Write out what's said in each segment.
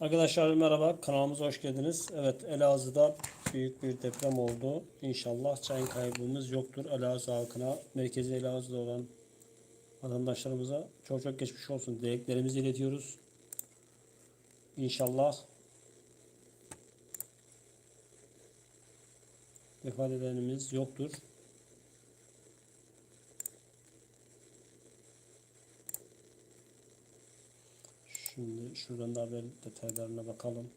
Arkadaşlar merhaba kanalımıza hoş geldiniz. Evet Elazığ'da büyük bir deprem oldu. İnşallah can kaybımız yoktur. Elazığ halkına, merkezi Elazığ'da olan vatandaşlarımıza çok çok geçmiş olsun. Dileklerimizi iletiyoruz. İnşallah vefat edenimiz yoktur. Şuradan da haber detaylarına bakalım.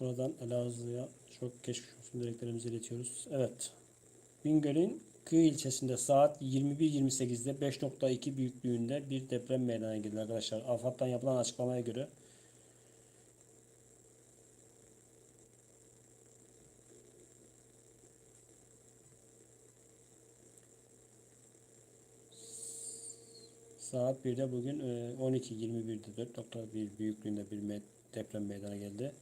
Buradan Elazığ'a çok geçmiş olsun dileklerimizi iletiyoruz. Evet. Bingöl'ün Kıyı ilçesinde saat 21.28'de 5.2 büyüklüğünde bir deprem meydana geldi arkadaşlar. AFAD'dan yapılan açıklamaya göre Saat 1'de bugün e, 12.21'de 4.1 büyüklüğünde bir deprem meydana geldi.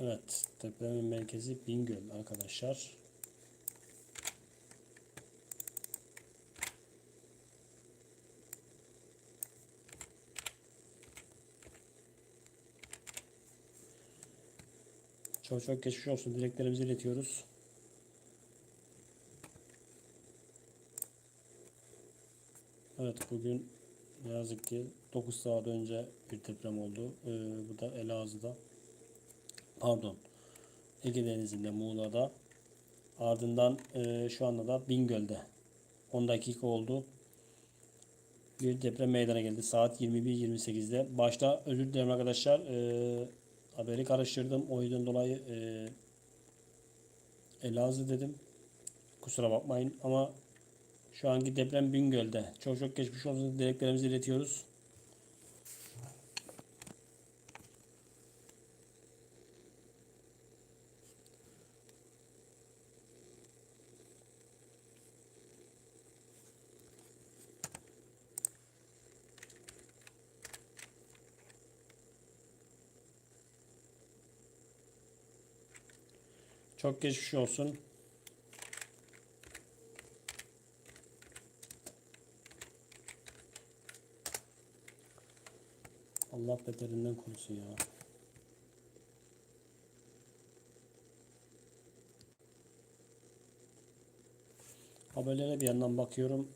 Evet, depremin merkezi Bingöl arkadaşlar. Çok çok geçmiş olsun. Dileklerimizi iletiyoruz. Evet bugün ne yazık ki 9 saat önce bir deprem oldu. Ee, bu da Elazığ'da. Pardon. Ege Denizi'nde Muğla'da. Ardından e, şu anda da Bingöl'de. 10 dakika oldu. Bir deprem meydana geldi. Saat 21.28'de. Başta özür dilerim arkadaşlar. E, haberi karıştırdım. O yüzden dolayı e, Elazığ dedim. Kusura bakmayın ama şu anki deprem Bingöl'de. Çok çok geçmiş olsun dileklerimizi iletiyoruz. Çok geçmiş olsun. Allah beterinden korusun ya. Haberlere bir yandan bakıyorum.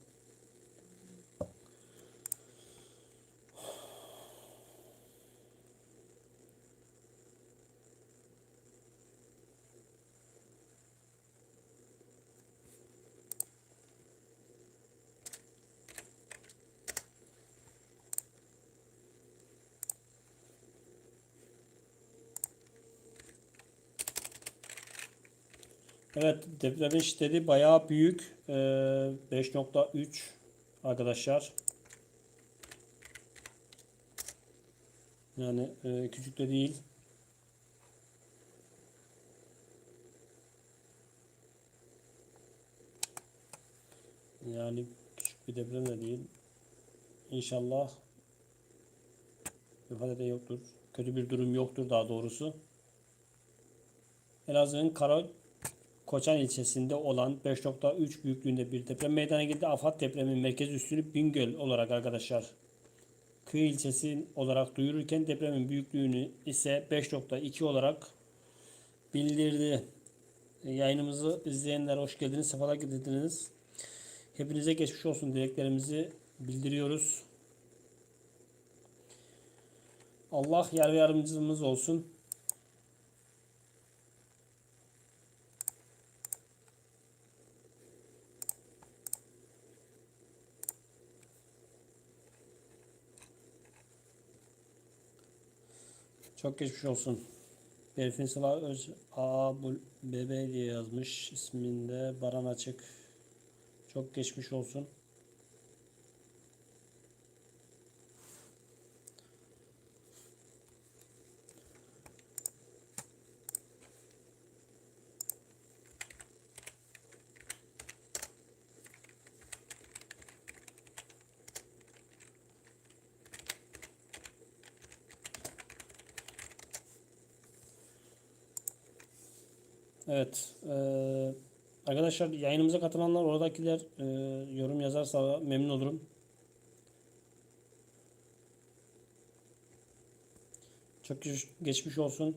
Evet depremin şiddeti bayağı büyük. Ee, 5.3 arkadaşlar. Yani e, küçük de değil. Yani küçük bir deprem de değil. İnşallah vefat eden yoktur. Kötü bir durum yoktur daha doğrusu. Elazığ'ın Kara Koçan ilçesinde olan 5.3 büyüklüğünde bir deprem meydana geldi. Afat depremin merkez üssü Bingöl olarak arkadaşlar. Kıyı ilçesi olarak duyururken depremin büyüklüğünü ise 5.2 olarak bildirdi. Yayınımızı izleyenler hoş geldiniz, sefalar getirdiniz. Hepinize geçmiş olsun dileklerimizi bildiriyoruz. Allah yar ve yardımcımız olsun. Çok geçmiş olsun. Berfin Sıla Öz A Bebe diye yazmış isminde Baran Açık. Çok geçmiş olsun. Evet. eee, arkadaşlar yayınımıza katılanlar oradakiler eee, yorum yazarsa memnun olurum. Çok geç- geçmiş olsun.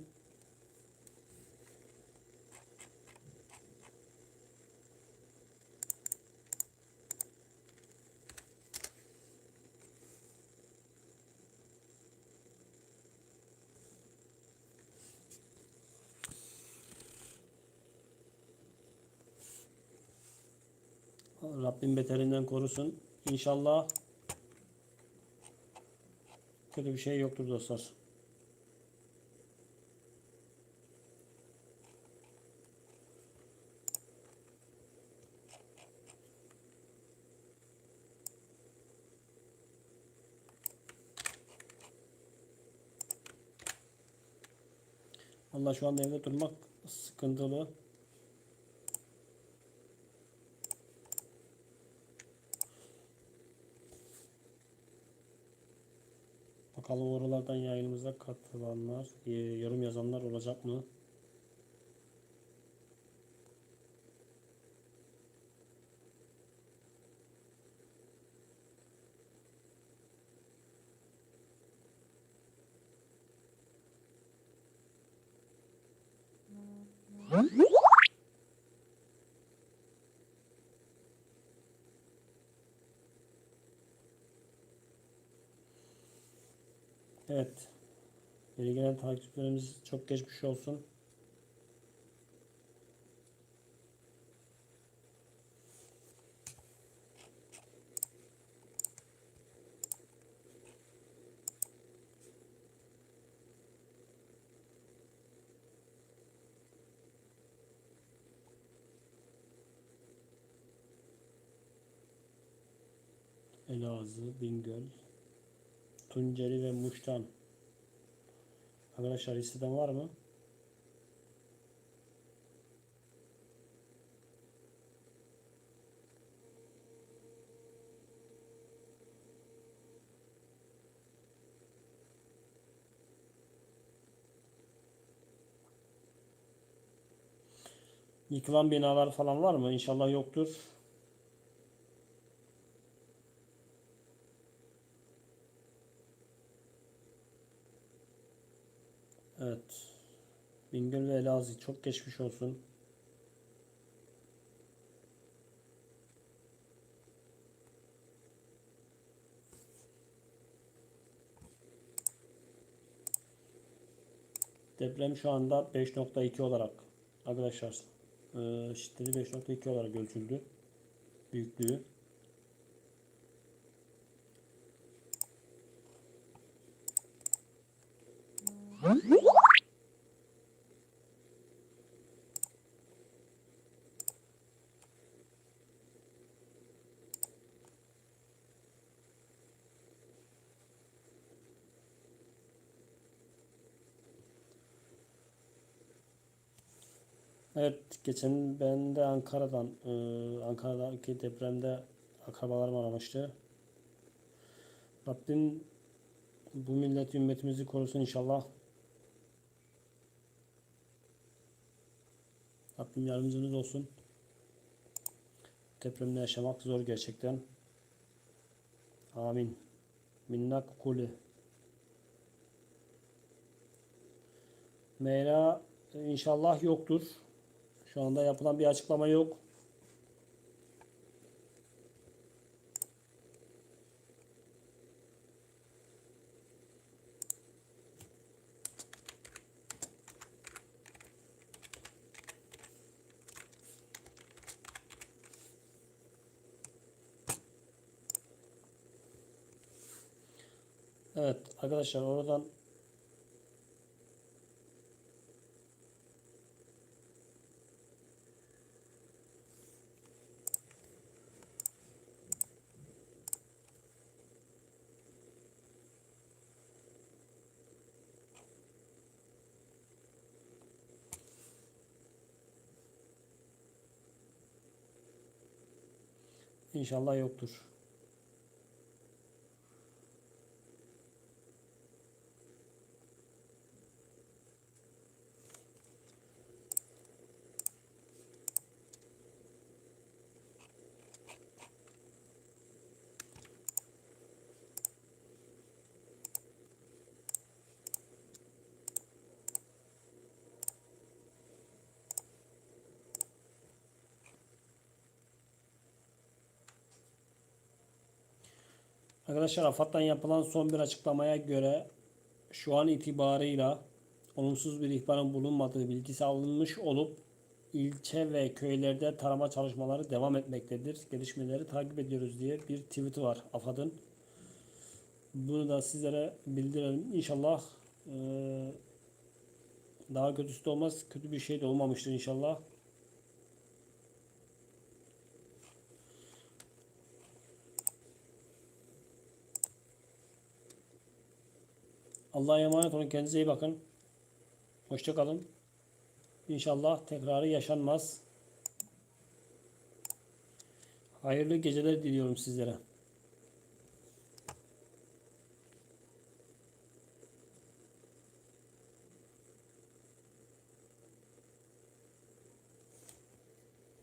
Rabbim beterinden korusun. İnşallah kötü bir şey yoktur dostlar. Allah şu anda evde durmak sıkıntılı. Bakalım oralardan yayınımıza katılanlar, e, yorum yazanlar olacak mı? Evet. Yeni gelen takipçilerimiz çok geçmiş olsun. Elazığ, Bingöl, Tunceli ve Muş'tan. Arkadaşlar listeden var mı? Yıkılan binalar falan var mı? İnşallah yoktur. Evet. Bingöl ve Elazığ çok geçmiş olsun. Deprem şu anda 5.2 olarak arkadaşlar e, şiddeti 5.2 olarak ölçüldü. Büyüklüğü. Evet, geçen ben de Ankara'dan, e, Ankara'daki depremde akrabalarım aramıştı. Rabbim bu millet ümmetimizi korusun inşallah. Rabbim yardımcınız olsun. Depremde yaşamak zor gerçekten. Amin. Minnak kuli. Meyra inşallah yoktur. Şu anda yapılan bir açıklama yok. Evet arkadaşlar oradan inşallah yoktur. Arkadaşlar AFAD'dan yapılan son bir açıklamaya göre şu an itibarıyla olumsuz bir ihbarın bulunmadığı bilgisi alınmış olup ilçe ve köylerde tarama çalışmaları devam etmektedir. Gelişmeleri takip ediyoruz diye bir tweet var AFAD'ın. Bunu da sizlere bildirelim. İnşallah eee, daha kötüsü de olmaz. Kötü bir şey de olmamıştır inşallah. Allah'a emanet olun. Kendinize iyi bakın. Hoşça kalın. İnşallah tekrarı yaşanmaz. Hayırlı geceler diliyorum sizlere.